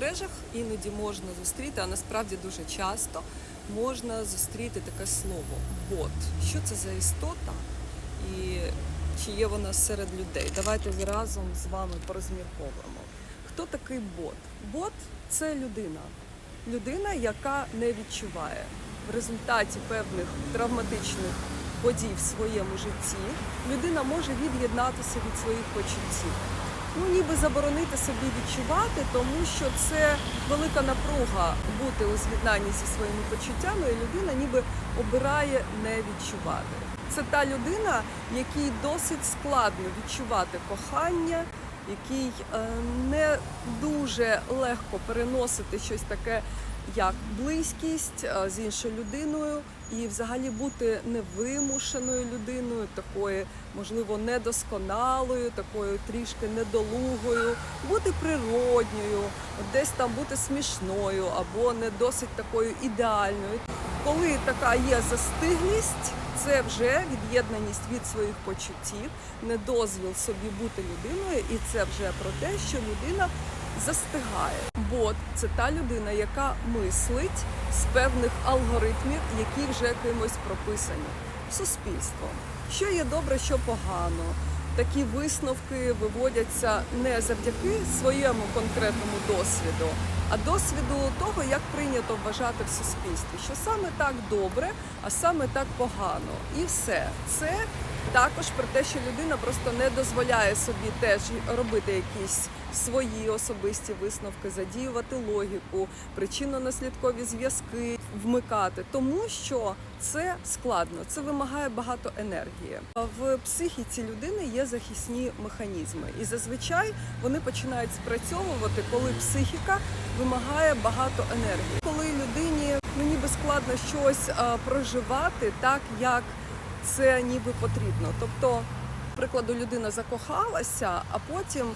соцмережах іноді можна зустріти, а насправді дуже часто можна зустріти таке слово бот. Що це за істота і чи є вона серед людей? Давайте разом з вами порозмірковуємо. Хто такий бот? Бот це людина. Людина, яка не відчуває в результаті певних травматичних подій в своєму житті, людина може від'єднатися від своїх почуттів ну ніби заборонити собі відчувати, тому що це велика напруга бути у з'єднанні зі своїми почуттями, і людина ніби обирає не відчувати. Це та людина, якій досить складно відчувати кохання, який е, не дуже легко переносити щось таке, як близькість е, з іншою людиною, і взагалі бути невимушеною людиною, такою, можливо, недосконалою, такою трішки недолугою, бути природньою, десь там бути смішною або не досить такою ідеальною. Коли така є застиглість, це вже від'єднаність від своїх почуттів, недозвіл собі бути людиною, і це вже про те, що людина застигає. Бот це та людина, яка мислить з певних алгоритмів, які вже кимось прописані суспільством. Що є добре, що погано. Такі висновки виводяться не завдяки своєму конкретному досвіду, а досвіду того, як прийнято вважати в суспільстві, що саме так добре, а саме так погано. І все це також про те, що людина просто не дозволяє собі теж робити якісь свої особисті висновки, задіювати логіку, причинно-наслідкові зв'язки вмикати, тому що це складно, це вимагає багато енергії. В психіці людини є захисні механізми, і зазвичай вони починають спрацьовувати, коли психіка вимагає багато енергії. Коли людині ну ніби складно щось а, проживати так, як це ніби потрібно. Тобто, прикладу, людина закохалася, а потім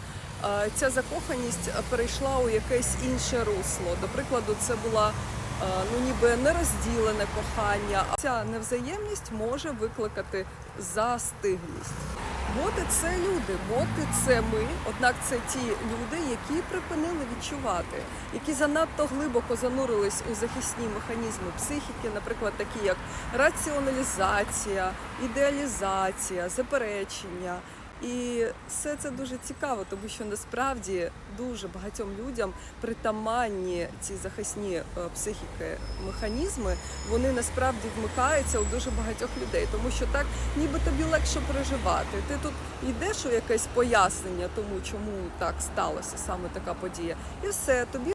е, ця закоханість перейшла у якесь інше русло. До прикладу, це була е, ну ніби нерозділене кохання. А Ця невзаємність може викликати застиглість. Боти це люди, боти це ми. Однак це ті люди, які припинили відчувати, які занадто глибоко занурились у захисні механізми психіки, наприклад, такі як раціоналізація, ідеалізація, заперечення. І все це дуже цікаво, тому що насправді дуже багатьом людям притаманні ці захисні е, психіки механізми, вони насправді вмикаються у дуже багатьох людей, тому що так ніби тобі легше переживати. Ти тут йдеш у якесь пояснення тому, чому так сталося саме така подія, і все тобі.